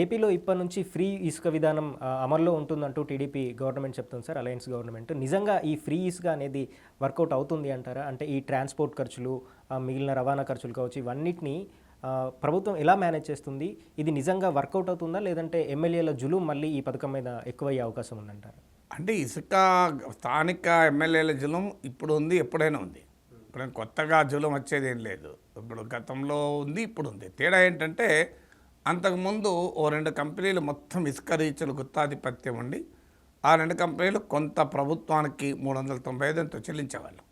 ఏపీలో ఇప్పటి నుంచి ఫ్రీ ఇసుక విధానం అమల్లో ఉంటుందంటూ టీడీపీ గవర్నమెంట్ చెప్తుంది సార్ అలయన్స్ గవర్నమెంట్. నిజంగా ఈ ఫ్రీ ఇసుక అనేది వర్కౌట్ అవుతుంది అంటారా? అంటే ఈ ట్రాన్స్పోర్ట్ ఖర్చులు మిగిలిన రవాణా ఖర్చులు కావచ్చు ఇవన్నిటిని ప్రభుత్వం ఎలా మేనేజ్ చేస్తుంది? ఇది నిజంగా వర్కౌట్ అవుతుందా? లేదంటే ఎమ్మెల్యేల జులు మళ్ళీ ఈ పథకం మీద ఎక్కువయ్యే అవకాశం ఉందంటారా? అంటే ఇసుక స్థానిక ఎమ్మెల్యేల జులం ఇప్పుడు ఉంది ఎప్పుడైనా ఉంది. ఇప్పుడు కొత్తగా జులం వచ్చేది ఏం లేదు. ఇప్పుడు గతంలో ఉంది ఇప్పుడు ఉంది. తేడా ఏంటంటే అంతకుముందు ఓ రెండు కంపెనీలు మొత్తం ఇసుక రీచులు గుత్తాధిపత్యం ఉండి ఆ రెండు కంపెనీలు కొంత ప్రభుత్వానికి మూడు వందల తొంభై ఐదు ఎంతో చెల్లించేవాళ్ళు.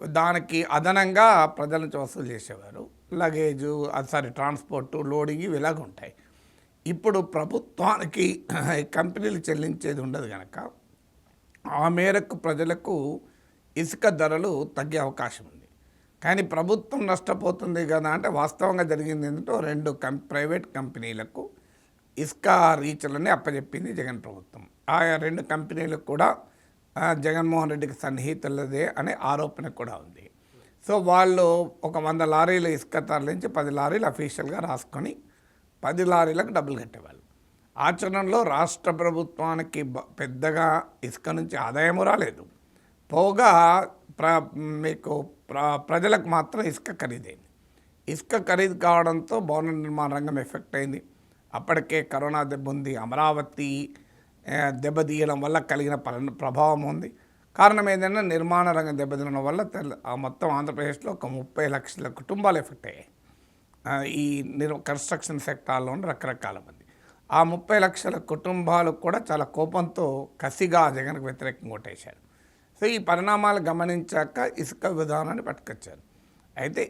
దానికి అదనంగా ప్రజల నుంచి వసూలు చేసేవారు. లగేజు అది సారీ ట్రాన్స్పోర్టు లోడింగ్ ఇవి ఇలాగ ఉంటాయి. ఇప్పుడు ప్రభుత్వానికి కంపెనీలు చెల్లించేది ఉండదు కనుక ఆ మేరకు ప్రజలకు ఇసుక ధరలు తగ్గే అవకాశం ఉంది. కానీ ప్రభుత్వం నష్టపోతుంది కదా అంటే వాస్తవంగా జరిగింది ఏంటంటే రెండు కం ప్రైవేట్ కంపెనీలకు ఇసుక రీచ్లని అప్పచెప్పింది జగన్ ప్రభుత్వం. ఆ రెండు కంపెనీలకు కూడా జగన్మోహన్ రెడ్డికి సన్నిహితులదే అనే ఆరోపణ కూడా ఉంది. సో వాళ్ళు ఒక వంద లారీలు ఇసుక తరలించి పది లారీలు అఫీషియల్గా రాసుకొని పది లారీలకు డబ్బులు కట్టేవాళ్ళు. ఆచరణలో రాష్ట్ర ప్రభుత్వానికి పెద్దగా ఇసుక నుంచి ఆదాయము రాలేదు. పోగా ప్ర మీకు ప్ర ప్రజలకు మాత్రం ఇసుక ఖరీదైంది. ఇసుక ఖరీదు కావడంతో భవన నిర్మాణ రంగం ఎఫెక్ట్ అయింది. అప్పటికే కరోనా దెబ్బ ఉంది. అమరావతి దెబ్బతీయడం వల్ల కలిగిన ప్రభావం ఉంది. కారణం ఏంటంటే నిర్మాణ రంగం దెబ్బతినడం వల్ల తెల్ల ఆ మొత్తం ఆంధ్రప్రదేశ్లో ఒక ముప్పై లక్షల కుటుంబాలు ఎఫెక్ట్ అయ్యాయి. ఈ నిర్ కన్స్ట్రక్షన్ సెక్టార్లో రకరకాల మంది. ఆ ముప్పై లక్షల కుటుంబాలు కూడా చాలా కోపంతో కసిగా జగన్కు వ్యతిరేకంగా కొట్టేశారు. సో ఈ పరిణామాలు గమనించాక ఇసుక విధానాన్ని పట్టుకొచ్చారు. అయితే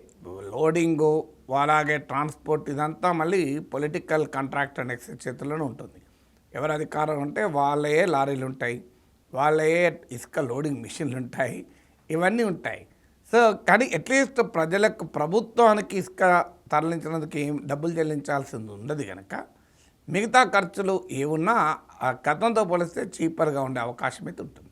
లోడింగు అలాగే ట్రాన్స్పోర్ట్ ఇదంతా మళ్ళీ పొలిటికల్ కాంట్రాక్ట్ అండ్ ఎక్సైజ్ చేతుల్లోనే ఉంటుంది. ఎవరు అధికారం ఉంటే వాళ్ళే లారీలు ఉంటాయి వాళ్ళే ఇసుక లోడింగ్ మిషన్లు ఉంటాయి ఇవన్నీ ఉంటాయి. సో కానీ అట్లీస్ట్ ప్రజలకు ప్రభుత్వానికి ఇసుక తరలించినందుకు ఏం డబ్బులు చెల్లించాల్సింది ఉండదు కనుక మిగతా ఖర్చులు ఏమున్నా ఆ గతంతో పోలిస్తే చీపర్గా ఉండే అవకాశం అయితే ఉంటుంది.